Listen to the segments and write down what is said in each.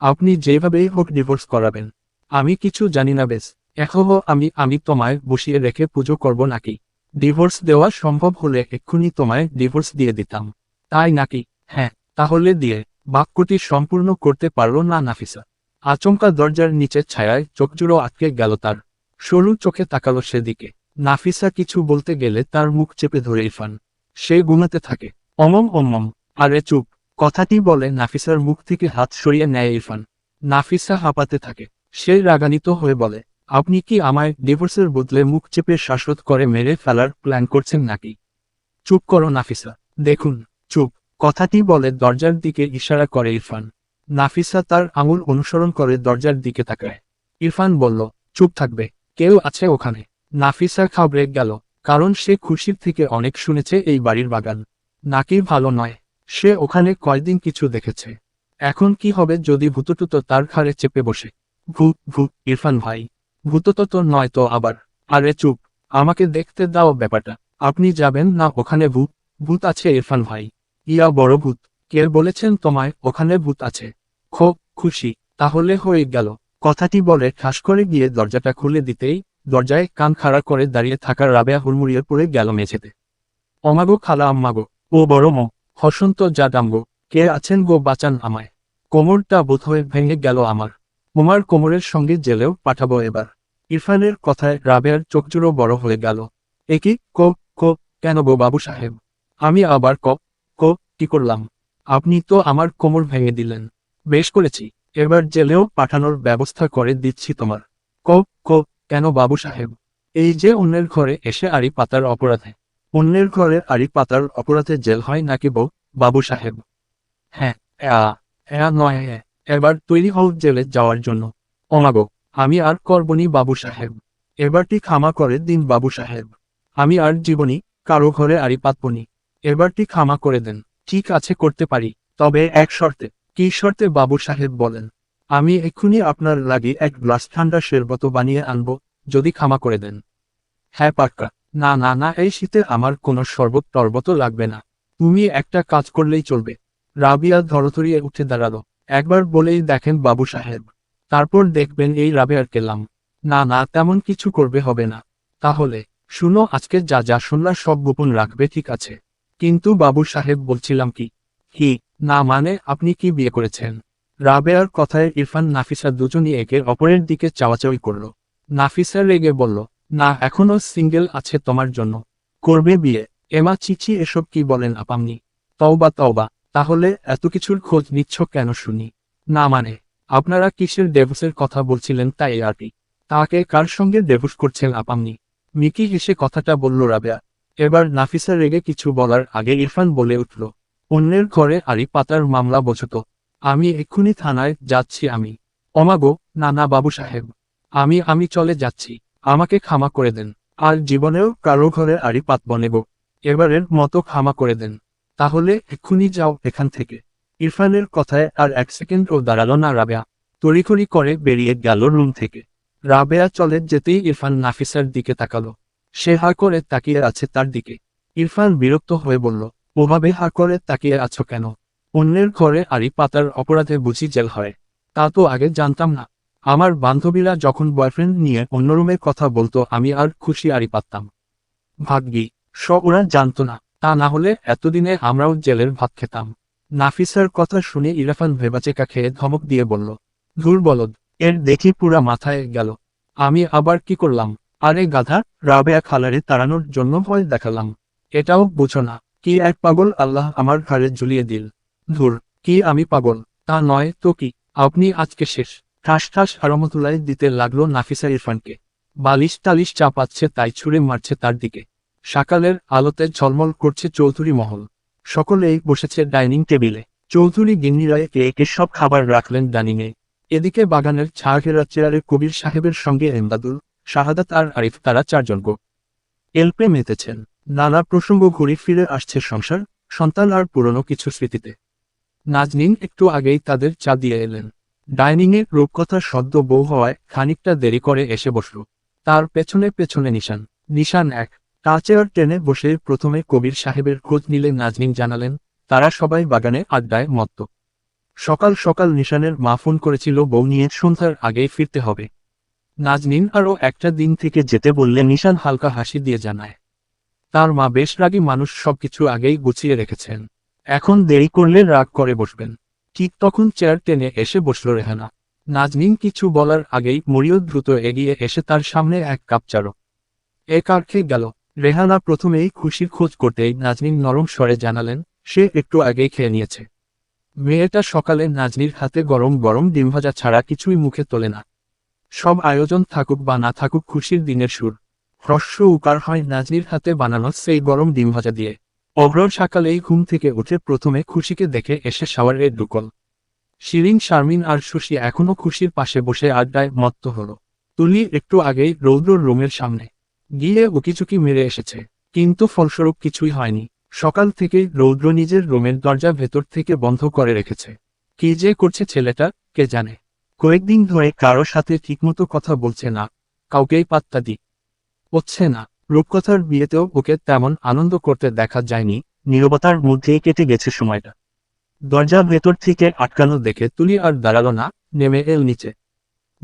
আপনি যেভাবেই হোক ডিভোর্স করাবেন। আমি কিছু জানি না বেশ। এখহ আমি আমি তোমায় বসিয়ে রেখে পুজো করব নাকি? ডিভোর্স দেওয়া সম্ভব হলে এক্ষুনি তোমায় ডিভোর্স দিয়ে দিতাম। তাই নাকি? হ্যাঁ তাহলে দিয়ে। বাক্যটি সম্পূর্ণ করতে পারল না নাফিসা। আচমকা দরজার নিচে ছায়ায় চোখজুড়ো আটকে গেল তার। সরু চোখে তাকালো সেদিকে। নাফিসা কিছু বলতে গেলে তার মুখ চেপে ধরে ইরফান। সে ঘুমাতে থাকে। অমম অমম। আরে চুপ। কথাটি বলে নাফিসার মুখ থেকে হাত সরিয়ে নেয় ইরফান। নাফিসা হাঁপাতে থাকে। সে রাগান্বিত হয়ে বলে, আপনি কি আমায় ডিভোর্সের বদলে মুখ চেপে শ্বাসরোধ করে মেরে ফেলার প্ল্যান করছেন নাকি? চুপ করো নাফিসা। দেখুন, চুপ। কথাটি বলে দরজার দিকে ইশারা করে ইরফান। নাফিসা তার আঙুল অনুসরণ করে দরজার দিকে তাকায়। ইরফান বলল, চুপ থাকবে। কেউ আছে ওখানে। নাফিসা খাবড়ে গেল, কারণ সে খুশির থেকে অনেক শুনেছে এই বাড়ির বাগান। নাকি ভালো নয়। সে ওখানে কয়দিন কিছু দেখেছে। এখন কি হবে যদি ভূতটুত তার ঘাড়ে চেপে বসে? ভূত ভূত, ইরফান ভাই। ভূতত তো নয় তো আবার। আরে চুপ, আমাকে দেখতে দাও ব্যাপারটা। আপনি যাবেন না ওখানে ভূত? ভূত আছে ইরফান ভাই। ইয়া বড় ভূত, কে বলেছেন তোমায় ওখানে ভূত আছে? খুব খুশি, তাহলে হয়ে গেল। কথাটি বলে ঠাস করে গিয়ে দরজাটা খুলে দিতেই দরজায় কান খাড়া করে দাঁড়িয়ে থাকা রাবেয়া হুড়মুড়িয়ে পড়ে গেল মেঝেতে। অমাগো খালা আম্মাগো, ও বড় মো হসন্ত দামগো কে আছেন গো বাঁচান আমায়। কোমরটা বোধ হয়ে ভেঙে গেল আমার। উমার কোমরের সঙ্গে জেলেও পাঠাবো এবার। ইরফানের কথায় রাবেয়ার চোখজুড়ো বড় হয়ে গেল। একই কো কো, কেন গো বাবু সাহেব? আমি আবার ক, কো, কি করলাম? আপনি তো আমার কোমর ভেঙে দিলেন। বেশ করেছি, এবার জেলেও পাঠানোর ব্যবস্থা করে দিচ্ছি তোমার। ক ক, কেন বাবু সাহেব? এই যে অন্যের ঘরে এসে আড়ি পাতার অপরাধে। অন্যের ঘরে আড়ি পাতার অপরাধে জেল হয় নাকি বউ? বাবু সাহেব। হ্যাঁ নয় এবার তৈরি হও জেলে যাওয়ার জন্য। অমাগো আমি আর করবনি বাবু সাহেব। এবারটি ক্ষমা করে দিন বাবু সাহেব। আমি আর জীবনী কারও ঘরে আড়ি পাতবনি এবারটি ক্ষমা করে দেন। ঠিক আছে করতে পারি। তবে এক শর্তে, কি শর্তে বাবু সাহেব বলেন? আমি এক্ষুনি আপনার লাগি এক গ্লাস ঠান্ডা শেরবত বানিয়ে আনব, যদি ক্ষমা করে দেন। হ্যাঁ পাক্কা। না না না, এই শীতে আমার কোনো শরবত টরবত লাগবে না। তুমি একটা কাজ করলেই চলবে। রাবিয়া ধরতরিয়ে উঠে দাঁড়াল। একবার বলেই দেখেন বাবু সাহেব। তারপর দেখবেন এই রাবেয়ার কেলাম। না না, তেমন কিছু করবে হবে না। তাহলে, শুনো, আজকে যা যা শুনলা সব গোপন রাখবে, ঠিক আছে। কিন্তু বাবু সাহেব বলছিলাম কি? কি? না মানে আপনি কি বিয়ে করেছেন? রাবেয়ার কথায় ইরফান নাফিসা দুজনই একে অপরের দিকে চাওয়াচাওয়ি করল। নাফিসা রেগে বলল না, এখনও সিঙ্গেল আছে তোমার জন্য। করবে বিয়ে। এমা চিচি এসব কি বলেন আপামনি? তওবা তওবা। তাহলে এত কিছুর খোঁজ নিচ্ছ কেন শুনি? না মানে আপনারা কিসের ডেভোসের কথা বলছিলেন তাই আর কি? তাকে কার সঙ্গে ডেভোস করছেন আপামনি? মিকি হেসে কথাটা বলল রাবেয়া। এবার নাফিসা রেগে কিছু বলার আগে ইরফান বলে উঠল, অন্যের ঘরে আড়ি পাতার মামলা বোঝত আমি এক্ষুনি থানায় যাচ্ছি আমি। অমাগো, না না, বাবু সাহেব। আমি আমি চলে যাচ্ছি। আমাকে ক্ষমা করে দেন। আর জীবনেও কারও ঘরে আড়ি পাত বনেব। এবারের মতো ক্ষমা করে দেন। তাহলে এক্ষুনি যাও এখান থেকে। ইরফানের কথায় আর এক সেকেন্ডও দাঁড়াল না রাবেয়া। তড়িঘড়ি করে বেরিয়ে গেল রুম থেকে। রাবেয়া চলে যেতেই ইরফান নাফিসার দিকে তাকালো। সে হা করে তাকিয়ে আছে তার দিকে। ইরফান বিরক্ত হয়ে বলল, ওভাবে হা করে তাকিয়ে আছো কেন? অন্যের ঘরে আড়ি পাতার অপরাধে বুঝি জেল হয়। তা তো আগে জানতাম না। আমার বান্ধবীরা যখন বয়ফ্রেন্ড নিয়ে অন্য রুমে কথা বলতো, আমি আর খুশি আড়ি পারতাম ভাগ্যি স ওরা জানতো না। তা না হলে এতদিনে আমরাও জেলের ভাত খেতাম। নাফিসার কথা শুনে ইরাফান ভেবাচেকা খেয়ে ধমক দিয়ে বলল, ধুর বলদ, এর দেখি পুরা মাথায় গেল। আমি আবার কি করলাম? আরে গাধা, রাবেয়া খালারে তাড়ানোর জন্য ভয় দেখালাম। এটাও বুঝো না, কি এক পাগল আল্লাহ আমার ঘাড়ে ঝুলিয়ে দিল। ধুর, কি আমি পাগল, তা নয় তো কি? আপনি আজকে শেষ। ঠাস ঠাস আরমতুলাই দিতে লাগল নাফিসা ইরফানকে। বালিশ টালিশ চাপাচ্ছে, তাই ছুঁড়ে মারছে তার দিকে। সকালের আলোতে ঝলমল করছে চৌধুরী মহল। সকলেই বসেছে ডাইনিং টেবিলে। চৌধুরী গিন্নিরা একে একে সব খাবার রাখলেন ডাইনিংয়ে। এদিকে বাগানের ছাড়ঘেরা চেয়ারে কবির সাহেবের সঙ্গে এমদাদুল, শাহাদাত আর আরিফ তারা চারজন গো। এলপে মেতেছেন। নানা প্রসঙ্গ ঘুরে ফিরে আসছে সংসার, সন্তান আর পুরনো কিছু স্মৃতিতে। নাজনিন একটু আগেই তাদের চা দিয়ে এলেন। ডাইনিংয়ে রূপকথা সদ্য বউ হওয়ায় খানিকটা দেরি করে এসে বসল। তার পেছনে পেছনে নিশান। নিশান এক। কাচেয়ার ট্রেনে বসে প্রথমে কবির সাহেবের খোঁজ নিলে নাজনিন জানালেন, তারা সবাই বাগানে আড্ডায় মত্ত। সকাল সকাল নিশানের মা ফোন করেছিল বউ নিয়ে সন্ধ্যার আগেই ফিরতে হবে। নাজনিন আরও একটা দিন থেকে যেতে বললে নিশান হালকা হাসি দিয়ে জানায়। তার মা বেশ রাগী মানুষ সবকিছু আগেই গুছিয়ে রেখেছেন। এখন দেরি করলে রাগ করে বসবেন। ঠিক তখন চেয়ার টেনে এসে বসল রেহানা। নাজনিন কিছু বলার আগেই মরিয় দ্রুত এগিয়ে এসে তার সামনে এক কাপ চারো এ কার খেয়ে গেল? রেহানা প্রথমেই খুশির খোঁজ করতেই নাজনিন নরম স্বরে জানালেন, সে একটু আগেই খেয়ে নিয়েছে। মেয়েটা সকালে নাজনির হাতে গরম গরম ডিম ভাজা ছাড়া কিছুই মুখে তোলে না। সব আয়োজন থাকুক বা না থাকুক খুশির দিনের সুর। হ্রস্ব উকার হয় নাজনির হাতে বানানো সেই গরম ডিম ভাজা দিয়ে। অগ্রর সকালেই ঘুম থেকে উঠে প্রথমে খুশিকে দেখে এসে শাওয়ারে ঢুকল শিরিন, শারমিন আর সুশি এখনও খুশির পাশে বসে আড্ডায় মত্ত হল। তুলি একটু আগেই রৌদ্রর রুমের সামনে গিয়ে উকিচুকি মেরে এসেছে, কিন্তু ফলস্বরূপ কিছুই হয়নি। সকাল থেকে রৌদ্র নিজের রুমের দরজা ভেতর থেকে বন্ধ করে রেখেছে। কি যে করছে ছেলেটা, কে জানে? কয়েকদিন ধরে কারও সাথে ঠিকমতো কথা বলছে না, কাউকেই পাত্তা দি হচ্ছে না। রূপকথার বিয়েতেও ওকে তেমন আনন্দ করতে দেখা যায়নি। নীরবতার মধ্যেই কেটে গেছে সময়টা। দরজা ভেতর থেকে আটকানো দেখে তুলি আর দাঁড়াল না, নেমে এল নিচে।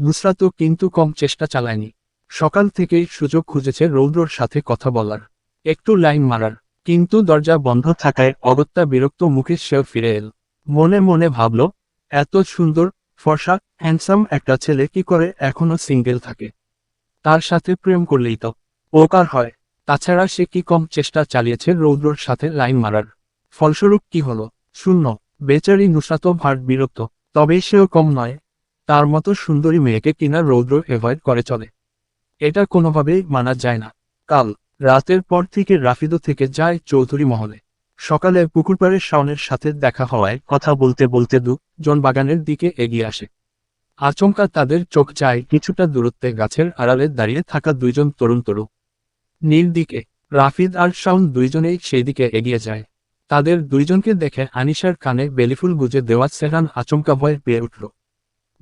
নুসরাতও কিন্তু কম চেষ্টা চালায়নি। সকাল থেকেই সুযোগ খুঁজেছে রৌদ্রর সাথে কথা বলার। একটু লাইন মারার। কিন্তু দরজা বন্ধ থাকায় অগত্যা বিরক্ত মুখে সেও ফিরে এল। মনে মনে ভাবল, এত সুন্দর, ফর্সা, হ্যান্ডসাম একটা ছেলে কি করে এখনও সিঙ্গেল থাকে? তার সাথে প্রেম করলেই তো। ওকার হয়। তাছাড়া সে কি কম চেষ্টা চালিয়েছে রৌদ্রর সাথে লাইন মারার? ফলস্বরূপ কি হলো? শূন্য। বেচারি নুসরাত ভার বিরক্ত। তবে সেও কম নয়। তার মতো সুন্দরী মেয়েকে কিনা রৌদ্র এভয়েড করে চলে। এটা কোনোভাবেই মানা যায় না। কাল রাতের পর থেকে রাফিদো থেকে যায় চৌধুরী মহলে। সকালে পুকুরপাড়ে শাওনের সাথে দেখা হওয়ায় কথা বলতে বলতে দু জন বাগানের দিকে এগিয়ে আসে। আচমকা তাদের চোখ যায় কিছুটা দূরত্বে গাছের আড়ালে দাঁড়িয়ে থাকা দুইজন তরুণ তরু নীল দিকে, রাফিদ আর শাওন দুইজনেই সেই দিকে এগিয়ে যায়। তাদের দুইজনকে দেখে আনিশার কানে বেলিফুল গুজে দেওয়া সেহরান আচমকা ভয়ে পেয়ে উঠল।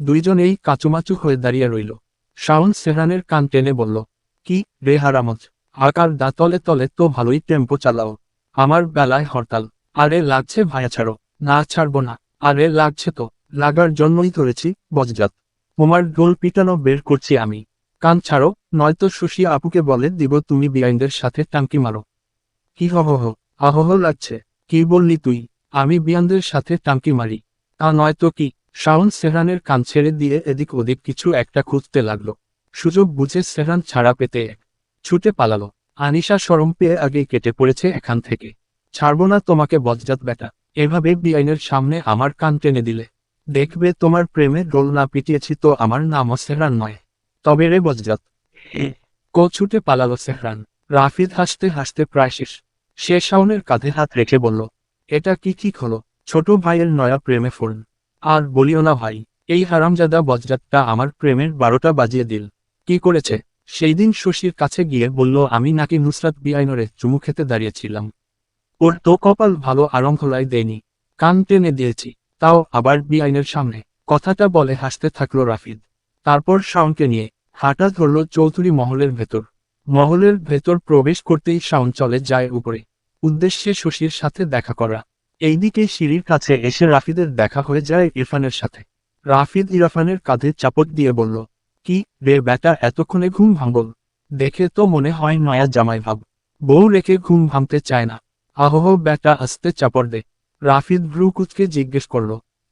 দুইজনেই কাচুমাচু হয়ে দাঁড়িয়ে রইল। শাওন সেহরানের কান টেনে বলল, কি রে হারামত আকার দা তলে তলে তো ভালোই টেম্পো চালাও। আমার বেলায় হরতাল। আরে লাগছে ভায়া ছাড়ো। না ছাড়বো না। আরে লাগছে তো। লাগার জন্যই ধরেছি বজজাত। তোমার গোল পিটানো বের করছি আমি। কান ছাড়ো, নয়তো শশী আপুকে বলে দিব তুমি বিয়াইনদের সাথে টাঙ্কি মারো। কি হহ হহ আহহ লাগছে, কি বললি তুই? আমি বিয়ানদের সাথে টাঙ্কি মারি। তা নয়তো কি? শাওন সেহরানের কান ছেড়ে দিয়ে এদিক ওদিক কিছু একটা খুঁজতে লাগল। সুযোগ বুঝে সেহরান ছাড়া পেতে ছুটে পালালো। আনিশা সরম পেয়ে আগেই কেটে পড়েছে এখান থেকে। ছাড়বো না তোমাকে বজ্জাত বেটা, এভাবে বিআইনের সামনে আমার কান টেনে দিলে। দেখবে তোমার প্রেমে রোল না পিটিয়েছি তো আমার নামও সেহরান নয়। তবে রে বজ্জাত কো ছুটে পালালো সেহরান। রাফিদ হাসতে হাসতে প্রায় শেষ। সে শাওনের কাঁধে হাত রেখে বলল এটা কি ঠিক হলো? ছোট ভাইয়ের নয়া প্রেমে ফোন। আর বলিও না ভাই এই হারামজাদা বজ্জাতটা আমার প্রেমের বারোটা বাজিয়ে দিল। কি করেছে? সেই দিন শশীর কাছে গিয়ে বলল আমি নাকি নুসরাত বিআইনরে চুমু খেতে দাঁড়িয়েছিলাম। ওর তো কপাল ভালো আরঙ্খলায় দেয়নি। কান টেনে দিয়েছি তাও আবার বিআইনের সামনে। কথাটা বলে হাসতে থাকল রাফিদ। তারপর শাওনকে নিয়ে হাঁটা ধরল চৌধুরী মহলের ভেতর। মহলের ভেতর প্রবেশ করতেই শাওন চলে যায় উপরে। উদ্দেশ্যে শশীর সাথে দেখা করা। এইদিকে সিঁড়ির কাছে এসে রাফিদের দেখা হয়ে যায় ইরফানের সাথে। রাফিদ ইরফানের কাঁধে চাপট দিয়ে বলল, কি রে বেটা, এতক্ষণে ঘুম ভাঙল? দেখে তো মনে হয় নয়া জামাই ভাব। বউ রেখে ঘুম ভাঙতে চায় না। আহহ বেটা, আসতে চাপড় দে। রাফিদ ভ্রুকুচকে জিজ্ঞেস করল,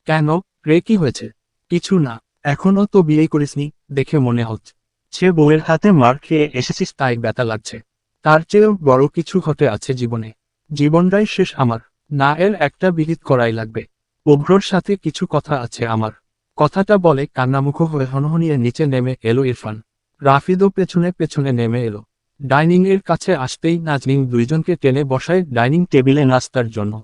কেন? রে, কি হয়েছে? কিছু না। এখনও তো বিয়ে করিসনি, দেখে মনে হচ্ছে। সে বউয়ের হাতে মার খেয়ে এসেছিস তাই ব্যথা লাগছে। তার চেয়েও বড় কিছু ঘটে আছে জীবনে। জীবনটাই শেষ আমার। না, এর একটা বিহিত করাই লাগবে। অভ্রর সাথে কিছু কথা আছে আমার। কথাটা বলে কান্নামুখ হয়ে হনহনিয়ে নিচে নেমে এলো ইরফান। রাফিদও পেছনে পেছনে নেমে এলো। ডাইনিং এর কাছে আসতেই নাজনিন দুইজনকে টেনে বসায় ডাইনিং টেবিলে নাস্তার জন্য।